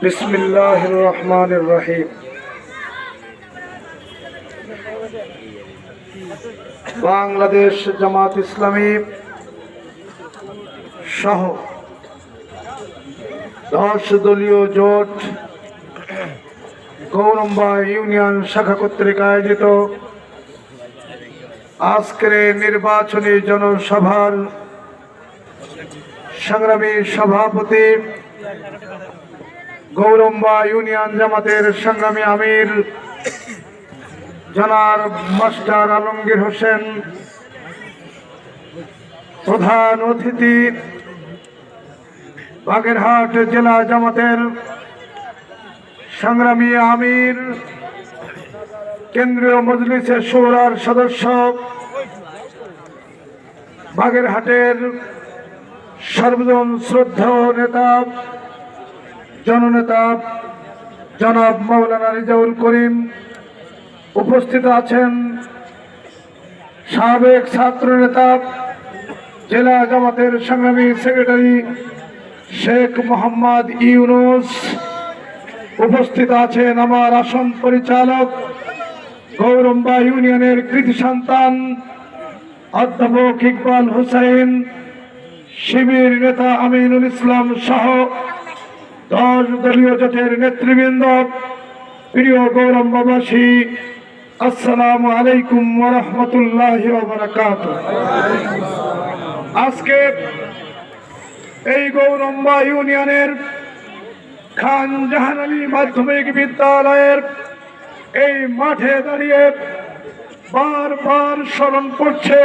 বিসমিল্লাহ রহমান রহিম বাংলাদেশ জামাত ইসলামী সহ দশ দলীয় জোট গৌরম্বা ইউনিয়ন শাখা কর্তৃক আয়োজিত আজকের নির্বাচনী জনসভার সংগ্রামী সভাপতি গৌরম্বা ইউনিয়ন জামাতের সংগ্রামী আমির জনার মাস্টার আলমগীর হোসেন, প্রধান অতিথি, বাগেরহাট জেলা জামাতের সংগ্রামী আমির, কেন্দ্রীয় মজলিসের সুরার সদস্য, বাগেরহাটের সর্বজন শ্রদ্ধেয় নেতা, জননেতা, জনাব মৌলানা রিজাউল করিম উপস্থিত আছেন। সাবেক ছাত্র নেতা জেলা জামাতের সংগ্রামী সেক্রেটারি শেখ মোহাম্মদ ইউনুস উপস্থিত আছেন আমার আসন পরিচালক, গৌরম্বা ইউনিয়নের কৃতি সন্তান, অধ্যাপক ইকবাল হুসাইন শিবির নেতা আমিনুল ইসলাম সহ দশ দলীয় জোটের নেতৃবৃন্দ, প্রিয় গৌরম্বাবাসী আসসালাম আলাইকুম ওরহমতুল্লাহ বারাকাত আজকে এই গৌরম্বা ইউনিয়নের খান জাহান আলী মাধ্যমিক বিদ্যালয়ের এই মাঠে দাঁড়িয়ে বারবার স্মরণ করছে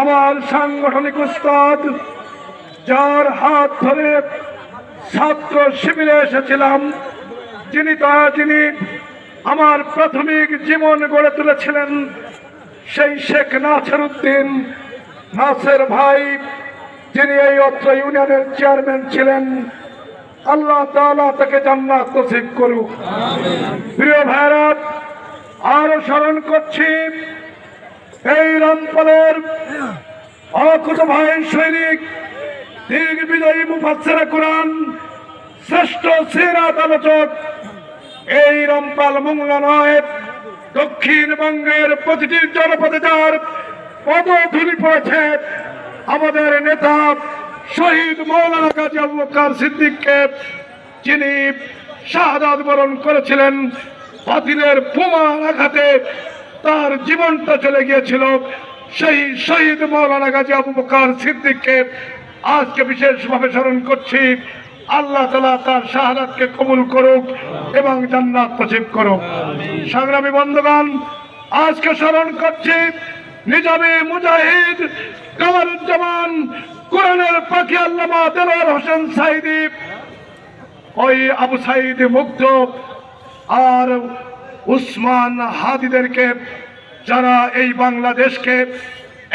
আমার সাংগঠনিক উস্তাদ যার হাত ধরে ছাত্র শিবিরে এসেছিলাম যিনি তা যিনি আমার প্রাথমিক জীবন গড়ে তুলেছিলেন সেই শেখ নাসের উদ্দিন নাসের ভাই যিনি এই অত্র ইউনিয়নের চেয়ারম্যান ছিলেন। আল্লাহ তাআলা তাকে জান্নাত নসিব করুক। প্রিয় ভাইরা আরও স্মরণ করছি এই রামপালের অকুত ভাই সৈনিক দিগ বিজয়ী মুফাসসিরে কোরআন, শ্রেষ্ঠ সিরাত আলোচক, এই রামপাল মংলা নয় দক্ষিণবঙ্গের প্রতিটি জনপদে যার পদধূলি পড়েছে, আমাদের নেতা শহীদ মৌলানা কাজী আবু বকর সিদ্দিককে, যিনি শাহাদাত বরণ করেছিলেন, বাতিলের বোমা আঘাতে তার জীবনটা চলে গিয়েছিল সেই শহীদ মৌলানা গাজী আবু বকর সিদ্দিককে। আজকে বিশেষভাবে স্মরণ করছি আল্লাহ তালা তার শাহাদাতকে কবুল করুক এবং জান্নাত নসিব করুক। সংগ্রামী বন্ধুগণ আজকে স্মরণ করছি নিজামে মুজাহিদ কামারুজ্জামান কোরআনের পাখি আল্লামা দেলোয়ার হোসেন সাইদি। ওই আবু সাইদ মুগ্ধ আর উসমান হাদিদেরকে, যারা এই বাংলাদেশকে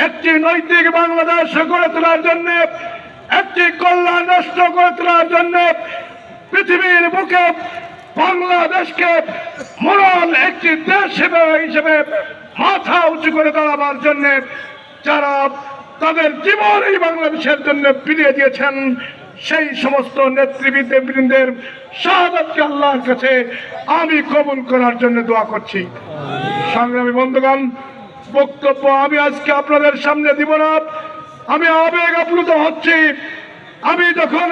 একটি নৈতিক বাংলাদেশ গড়ে তোলার জন্য, একটি কল্যাণ রাষ্ট্র গড়ে তোলার জন্য পৃথিবীর বুকে বাংলাদেশকে মোরাল একটি দেশ হিসেবে মাথা উঁচু করে দাঁড়াবার জন্য যারা তাদের জীবন এই বাংলাদেশের জন্য বিলিয়ে দিয়েছেন সেই সমস্ত নেতৃবৃন্দের শাহাদাতকে আল্লাহর কাছে আমি কবুল করার জন্য দোয়া করছি। সংগ্রামী বন্ধুগণ, বক্তব্য আমি আজকে আপনাদের সামনে দিব না। আমি আবেগ আপ্লুত হচ্ছি। আমি যখন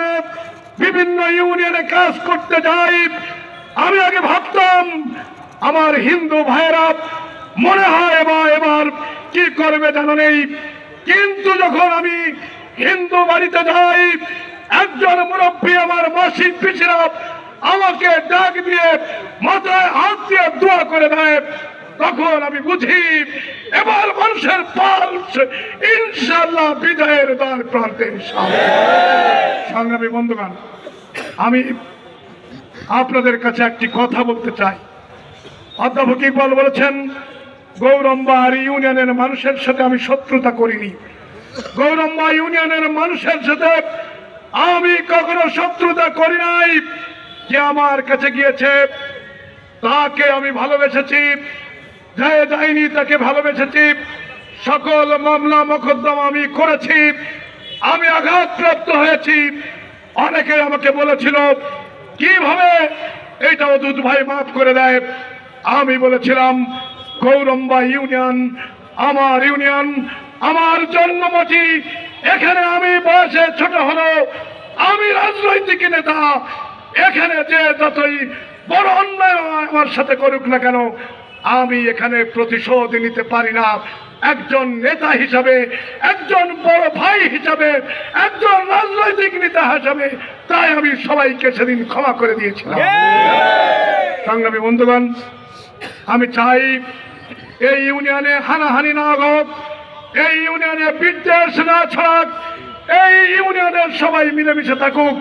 বিভিন্ন ইউনিয়নে কাজ করতে যাই, আমি আগে ভাবতাম, আমার হিন্দু ভাইয়েরা মনে হয় এবার এবার কি করবে জানা নেই। কিন্তু যখন আমি হিন্দু বাড়িতে যাই একজন মুরব্বী আমার মাসিক পিছিয়ে আমাকে ডাক দিয়ে মাথায় হাত দিয়ে দোয়া করে দেয়। তখন আমি বুঝি এবার মানুষের পালস ইনশাল্লাহ বিজয়ের দ্বার প্রান্তে। সংগ্রামী বন্ধুগণ, আমি আপনাদের কাছে একটি কথা বলতে চাই। অধ্যাপক ইকবাল বলেছেন গৌরম্বা আর ইউনিয়নের মানুষের সাথে আমি শত্রুতা করিনি। গৌরম্বা ইউনিয়নের মানুষের সাথে আমি কখনো শত্রুতা করি নাই। যে আমার কাছে গিয়েছে, তাকে আমি ভালোবেসেছি। যে যায়নি তাকে ভালোবেসেছি। সকল মামলা মোকদ্দমা আমি করেছি। আমি আঘাতপ্রাপ্ত হয়েছি। অনেকে আমাকে বলেছিল, কীভাবে এইটা অদূত ভাই মাফ করে দেয়? আমি বলেছিলাম, গৌরম্বা ইউনিয়ন, আমার ইউনিয়ন, আমার জন্মমাটি এখানে আমি বয়সে ছোট হলো আমি রাজনৈতিক নেতা, এখানে যে যতই বড় অন্যায় আমার সাথে করুক না কেন, আমি এখানে প্রতিশোধ নিতে পারি না। একজন নেতা হিসাবে, একজন বড় ভাই হিসাবে, একজন রাজনৈতিক নেতা হিসাবে, তাই আমি সবাইকে সেদিন ক্ষমা করে দিয়েছিলাম। সংগ্রামী বন্ধুগণ, আমি চাই এই ইউনিয়নে হানাহানি না হোক, এই ইউনিয়নে বিদ্বেষ না ছড়াক এই ইউনিয়নের সবাই মিলেমিশে থাকুক।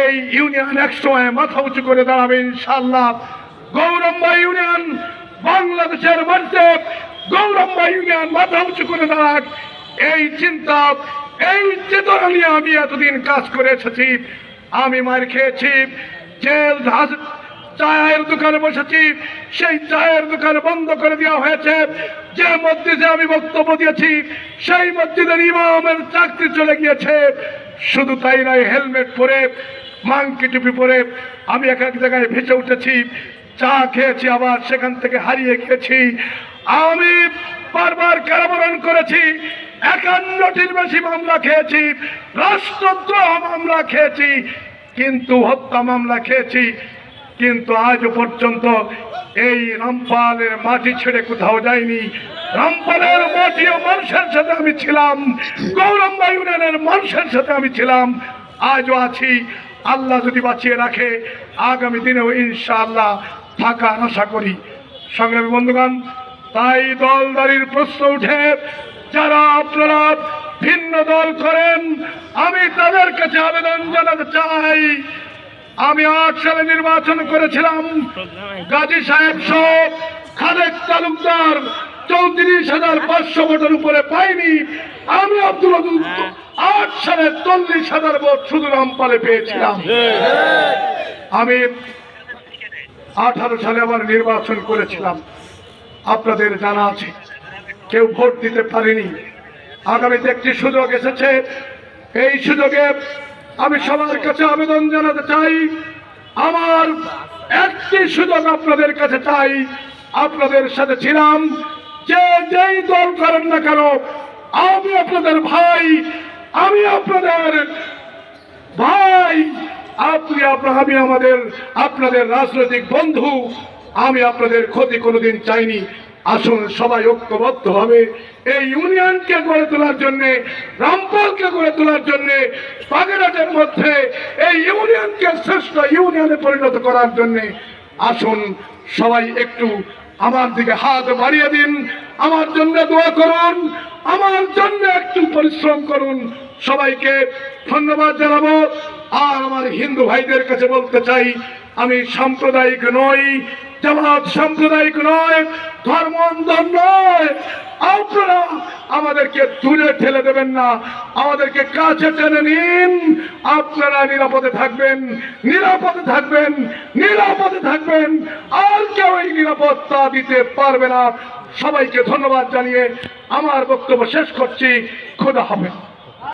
এই ইউনিয়ন এক সময় মাথা উঁচু করে দাঁড়াবে ইনশাল্লাহ গৌরম্বা ইউনিয়ন বাংলাদেশের মধ্যে গৌরম্বা ইউনিয়ন মাথা উঁচু করে দাঁড়াক। এই চিন্তা, এই চেতনা নিয়ে আমি এতদিন কাজ করে এসেছি। আমি মার খেয়েছি, জেল চায়ের দোকানে বসেছি, সেই চায়ের দোকান বন্ধ করে দেওয়া হয়েছে। যে মসজিদে আমি বক্তব্য দিয়েছি, সেই মসজিদের ইমামের চাকরি চলে গিয়েছে। শুধু তাই নয়, হেলমেট পরে, মাংকি টুপি পরে আমি এক এক জায়গায় ভেসে উঠেছি, চা খেয়েছি আবার সেখান থেকে হারিয়ে গিয়েছি। আমি বারবার কারাবরণ করেছি, একান্নটির বেশি মামলা খেয়েছি, রাষ্ট্রদ্রোহ মামলা খেয়েছি, কিন্তু হত্যা মামলা খেয়েছি। কিন্তু আজ পর্যন্ত এই রামপালের মাটি ছেড়ে কোথাও যায়নি। রামপালের মাটি ও মানুষের সাথে আমি ছিলাম। গৌরম্বা ইউনিয়নের মানুষের সাথে আমি ছিলাম। আজও আছি। আল্লাহ যদি বাঁচিয়ে রাখে, আগামী দিনেও ইনশাআল্লাহ থাকা আশা করি। সংগ্রামী বন্ধুগণ, তাই দলদারির প্রশ্ন উঠে, যারা আপনারা ভিন্ন দল করেন, আমি তাদের কাছে আবেদন জানাতে চাই। আমি আট সালে নির্বাচন করেছিলাম। গাজী সাহেব সহ খালেদ তালুকদার চৌত্রিশ হাজার পাঁচশো ভোটের উপরে পাইনি। আমি আব্দুল আট সালে চল্লিশ হাজার ভোট শুধু রামপালে পেয়েছিলাম। আমি আঠারো সালে আবার নির্বাচন করেছিলাম। আপনাদের জানা আছে, কেউ ভোট দিতে পারেনি। আগামীতে একটি সুযোগ এসেছে। এই সুযোগে আমি সবার কাছে আবেদন জানাতে চাই। আমার একটি সুযোগ আপনাদের কাছে চাই। আপনাদের সাথে ছিলাম। যে যেই দল করেন না কেন, আমি আপনাদের ভাই, আমি আপনাদের ভাই। আপনি আমি আমাদের, আপনাদের রাজনৈতিক বন্ধু। আমি আপনাদের ক্ষতি কোনোদিন চাইনি। আসুন, সবাই ঐক্যবদ্ধ হবে এই ইউনিয়নকে গড়ে তোলার জন্য, রামপালকে গড়ে তোলার জন্য, বাগেরহাটের মধ্যে এই ইউনিয়নকে শ্রেষ্ঠ ইউনিয়নে পরিণত করার জন্য আসুন, সবাই একটু আমার দিকে হাত বাড়িয়ে দিন, আমার জন্য দোয়া করুন, আমার জন্য একটু পরিশ্রম করুন। সবাইকে ধন্যবাদ জানাব। আর আমার হিন্দু ভাইদের কাছে বলতে চাই, আমি সাম্প্রদায়িক নই জামাত সাম্প্রদায়িক নয়, ধর্ম নয়। আপনারা আমাদেরকে দূরে ঠেলে দেবেন না। আমাদেরকে কাছে টেনে নিন। আপনারা নিরাপদে থাকবেন নিরাপদে থাকবেন নিরাপদে থাকবেন। আর কেউ এই নিরাপত্তা দিতে পারবে না। সবাইকে ধন্যবাদ জানিয়ে আমার বক্তব্য শেষ করছি। খোদা হবে